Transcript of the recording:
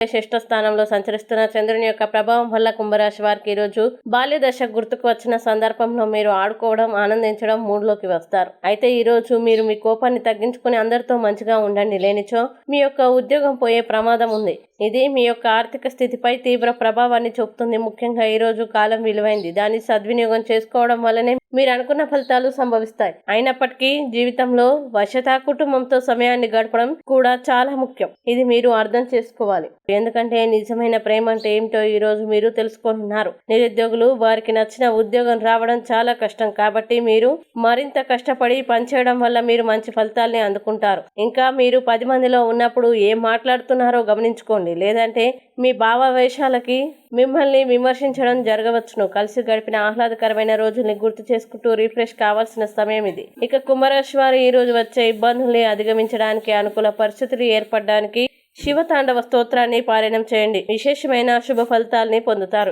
షష్ఠ స్థానంలో సంచరిస్తున్న చంద్రుని యొక్క ప్రభావం వల్ల కుంభరాశి వారికి ఈ రోజు బాల్య దశ గుర్తుకు వచ్చిన సందర్భంలో మీరు ఆడుకోవడం ఆనందించడం మూడ్లోకి వస్తారు. అయితే ఈరోజు మీరు మీ కోపాన్ని తగ్గించుకుని అందరితో మంచిగా ఉండండి. లేనిచో మీ యొక్క ఉద్యోగం పోయే ప్రమాదం ఉంది. ఇది మీ యొక్క ఆర్థిక స్థితిపై తీవ్ర ప్రభావాన్ని చూపుతుంది. ముఖ్యంగా ఈ రోజు కాలం విలువైంది. దాన్ని సద్వినియోగం చేసుకోవడం వల్లనే మీరు అనుకున్న ఫలితాలు సంభవిస్తాయి. అయినప్పటికీ జీవితంలో వశత కుటుంబంతో సమయాన్ని గడపడం కూడా చాలా ముఖ్యం. ఇది మీరు అర్థం చేసుకోవాలి. ఎందుకంటే నిజమైన ప్రేమ అంటే ఏమిటో ఈ రోజు మీరు తెలుసుకుంటున్నారు. నిరుద్యోగులు వారికి నచ్చిన ఉద్యోగం రావడం చాలా కష్టం. కాబట్టి మీరు మరింత కష్టపడి పనిచేయడం వల్ల మీరు మంచి ఫలితాల్ని అందుకుంటారు. ఇంకా మీరు పది మందిలో ఉన్నప్పుడు ఏం మాట్లాడుతున్నారో గమనించుకోండి. లేదంటే మీ భావావేశాలకి మిమ్మల్ని విమర్శించడం జరగవచ్చును. కలిసి గడిపిన ఆహ్లాదకరమైన రోజుల్ని గుర్తు చేసుకుంటూ రిఫ్రెష్ కావాల్సిన సమయం ఇది. ఇక కుంభరాశి వారు ఈ రోజు వచ్చే ఇబ్బందుల్ని అధిగమించడానికి అనుకూల పరిస్థితులు ఏర్పడడానికి శివ తాండవ స్తోత్రాన్ని పారాయణం చేయండి. విశేషమైన శుభ ఫలితాల్ని పొందుతారు.